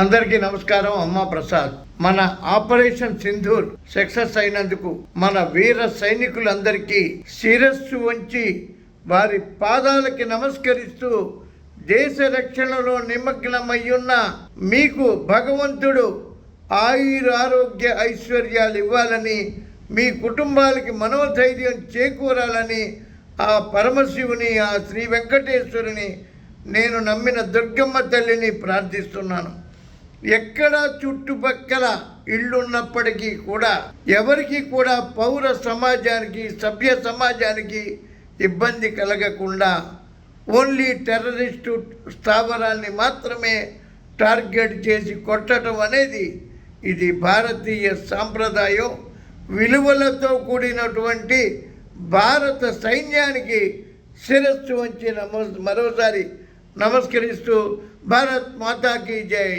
అందరికీ నమస్కారం అమ్మా ప్రసాద్. మన ఆపరేషన్ సింధూర్ సక్సెస్ అయినందుకు మన వీర సైనికులందరికీ శిరస్సు వంచి వారి పాదాలకి నమస్కరిస్తూ దేశ రక్షణలో నిమగ్నమయ్యున్న మీకు భగవంతుడు ఆయుర ఆరోగ్య ఐశ్వర్యాలు ఇవ్వాలని మీ కుటుంబాలకి మనోధైర్యం చేకూరాలని ఆ పరమశివుని ఆ శ్రీ వెంకటేశ్వరుని నేను నమ్మిన దుర్గమ్మ తల్లిని ప్రార్థిస్తున్నాను. ఎక్కడ చుట్టుపక్కల ఇళ్ళున్నప్పటికీ కూడా ఎవరికి కూడా పౌర సమాజానికి సభ్య సమాజానికి ఇబ్బంది కలగకుండా ఓన్లీ టెర్రరిస్టు స్థావరాల్ని మాత్రమే టార్గెట్ చేసి కొట్టడం అనేది ఇది భారతీయ సాంప్రదాయం. విలువలతో కూడినటువంటి భారత సైన్యానికి శిరస్సు వచ్చి నమో మరోసారి నమస్కరిస్తూ భారత్ మాతాకి జై.